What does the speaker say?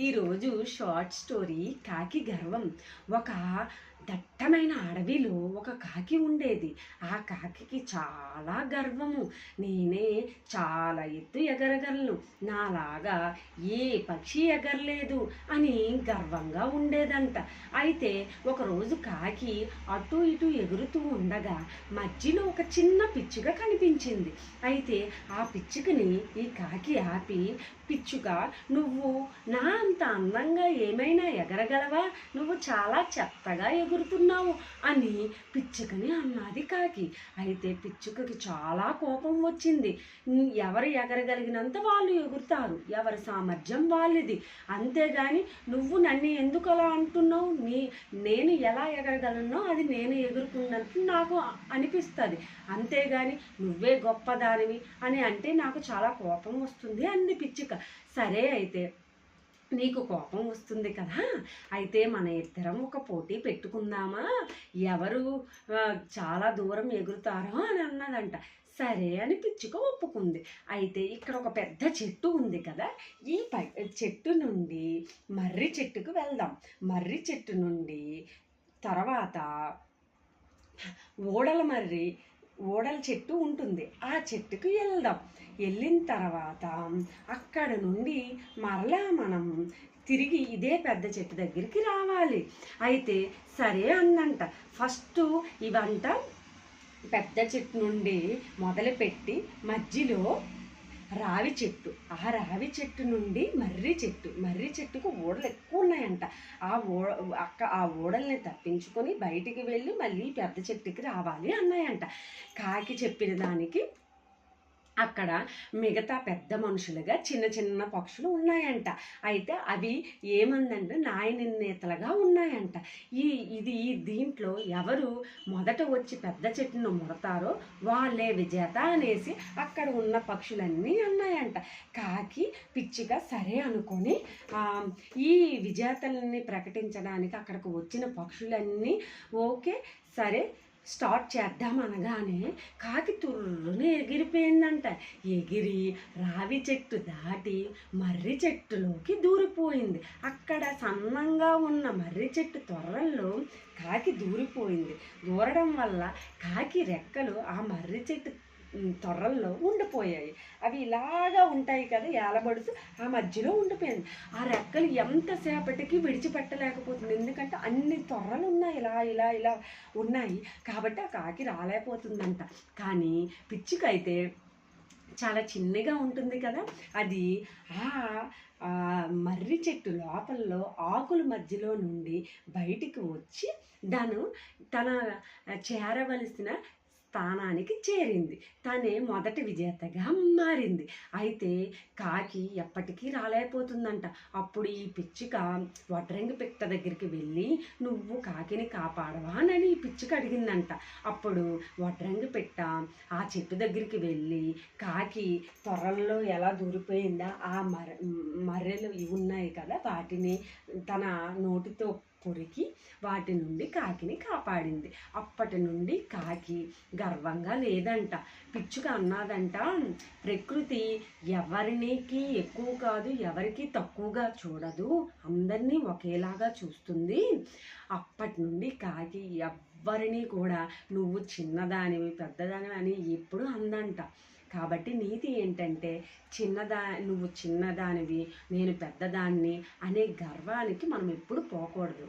ఈరోజు short story కాకి గర్వం. ఒక దట్టమైన అడవిలో ఒక కాకి ఉండేది. ఆ కాకి చాలా గర్వము. నేనే చాలా ఎత్తు ఎగరగలను. నాలాగా ఏ పక్షి ఎగరలేదు అని గర్వంగా ఉండేదంట. అయితే ఒకరోజు కాకి అటు ఇటు ఎగురుతూ ఉండగా మధ్యలో ఒక చిన్న పిచ్చుక కనిపించింది. అయితే ఆ పిచ్చుకని ఈ కాకి ఆపి పిచ్చుక నువ్వు నా అంత అందంగా ఏమైనా ఎగరగలవా? నువ్వు చాలా చెత్తగా ఎగురుతున్నావు అని పిచ్చుకని అన్నది కాకి. అయితే పిచ్చుకకి చాలా కోపం వచ్చింది. ఎవరు ఎగరగలిగినంత వాళ్ళు ఎగురుతారు. ఎవరి సామర్థ్యం వాళ్ళది. అంతేగాని నువ్వు నన్ను ఎందుకు అలా అంటున్నావు? నీ నేను ఎలా ఎగరగలనో? అది నేను ఎగురుకున్నట్టు నాకు అనిపిస్తుంది. అంతేగాని నువ్వే గొప్పదానివి అని అంటే నాకు చాలా కోపం వస్తుంది అంది పిచ్చుక. సరే అయితే నీకు కోపం వస్తుంది కదా? అయితే మన ఇద్దరం ఒక పోటీ పెట్టుకుందామా? ఎవరు చాలా దూరం ఎగురుతారో అని అన్నదంట. సరే అని పిచ్చుక ఒప్పుకుంది. అయితే ఇక్కడ ఒక పెద్ద చెట్టు ఉంది కదా? ఈ పై చెట్టు నుండి మర్రి చెట్టుకు వెళ్దాం. మర్రి చెట్టు నుండి తర్వాత ఓడల మర్రి ఓడల చెట్టు ఉంటుంది. ఆ చెట్టుకు వెళ్దాం. వెళ్ళిన తర్వాత అక్కడ నుండి మరలా మనం తిరిగి ఇదే పెద్ద చెట్టు దగ్గరికి రావాలి. అయితే సరే అందంట ఫస్ట్ ఇవంట పెద్ద చెట్టు నుండి మొదలుపెట్టి మధ్యలో రావి చెట్టు. ఆ రావి చెట్టు నుండి మర్రి చెట్టు. మర్రి చెట్టుకు ఓడలు ఎక్కువ ఉన్నాయంట. ఆ ఓ అక్క ఆ ఓడల్ని తప్పించుకొని బయటికి వెళ్ళి మళ్ళీ పెద్ద చెట్టుకి రావాలి అన్నాయంట. కాకి చెప్పిన దానికి అక్కడ మిగతా పెద్ద మనుషులుగా చిన్న చిన్న పక్షులు ఉన్నాయంట. అయితే అవి ఏమందంటే నాయనిర్ణేతలుగా ఉన్నాయంట. ఈ ఇది ఈ దీంట్లో ఎవరు మొదట వచ్చి పెద్ద చెట్టును ముడతారో వాళ్ళే విజేత అనేసి అక్కడ ఉన్న పక్షులన్నీ అన్నాయంట. కాకి పిచ్చిగా సరే అనుకొని ఈ విజేతలన్నీ ప్రకటించడానికి అక్కడికి వచ్చిన పక్షులన్నీ ఓకే సరే స్టార్ట్ చేద్దాం అనగానే కాకి తుర్రుని ఎగిరిపోయిందంట. ఎగిరి రావి చెట్టు దాటి మర్రి చెట్టులోకి దూరిపోయింది. అక్కడ సన్నంగా ఉన్న మర్రి చెట్టు త్వరల్లో కాకి దూరిపోయింది. దూరడం వల్ల కాకి రెక్కలు ఆ మర్రి చెట్టు తొర్రల్లో ఉండిపోయాయి. అవి ఇలాగా ఉంటాయి కదా ఏలబడుతూ ఆ మధ్యలో ఉండిపోయింది. ఆ రెక్కలు ఎంతసేపటికి విడిచిపెట్టలేకపోతుంది. ఎందుకంటే అన్ని తొర్రలు ఉన్నాయి. ఇలా ఇలా ఇలా ఉన్నాయి. కాబట్టి ఆ కాకి రాలేకపోతుందంట. కానీ పిచ్చికైతే చాలా చిన్నగా ఉంటుంది కదా. అది ఆ మర్రి చెట్టు లోపల్లో ఆకుల మధ్యలో నుండి బయటికి వచ్చి దాను తన చేరవలసిన స్థానానికి చేరింది. తనే మొదటి విజేతగా మారింది. అయితే కాకి ఎప్పటికీ రాలేకపోతుందంట. అప్పుడు ఈ పిచ్చిక వడ్రంగి పిట్ట దగ్గరికి వెళ్ళి నువ్వు కాకిని కాపాడవా? అని ఈ పిచ్చిక అడిగిందంట. అప్పుడు వడ్రంగి పిట్ట ఆ చెట్టు దగ్గరికి వెళ్ళి కాకి త్వరల్లో ఎలా దూరిపోయిందా? ఆ మర మర్రెలు ఇవి ఉన్నాయి కదా వాటిని తన నోటితో కొరికి వాటి నుండి కాకిని కాపాడింది. అప్పటి నుండి కాకి గర్వంగా లేదంట. పిచ్చుక అన్నదంట ప్రకృతి ఎవరికి ఎక్కువ కాదు ఎవరికి తక్కువగా చూడదు. అందరినీ ఒకేలాగా చూస్తుంది. అప్పటి నుండి కాకి ఎవ్వరినీ కూడా నువ్వు చిన్నదానివి పెద్దదానివి అని ఎప్పుడు అందంట. కాబట్టి నీతి ఏంటంటే చిన్నదా నువ్వు చిన్నదానివి నేను పెద్దదాన్ని అనే గర్వానికి మనం ఎప్పుడు పోకూడదు.